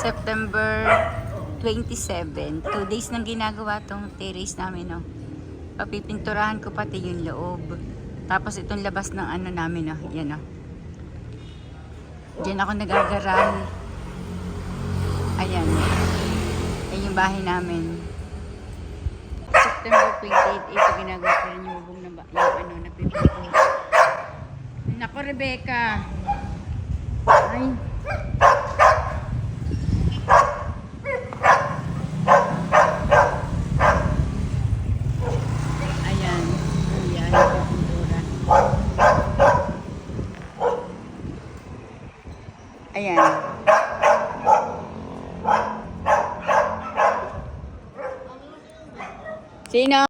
September 27. Two days nang ginagawa tong terrace namin, no. Papipinturahan ko pati yung loob. Tapos itong labas ng ano namin, no. Yan, no. Diyan ako nagagaral. Ayan. Yan yung bahay namin. September 28, ito ginagawa ko rin yung bubong na ba, yung ano, nagpipintura. Nako, Rebecca. Ay. Ayan. Ayan, nagpipintura. Ayan. Sino?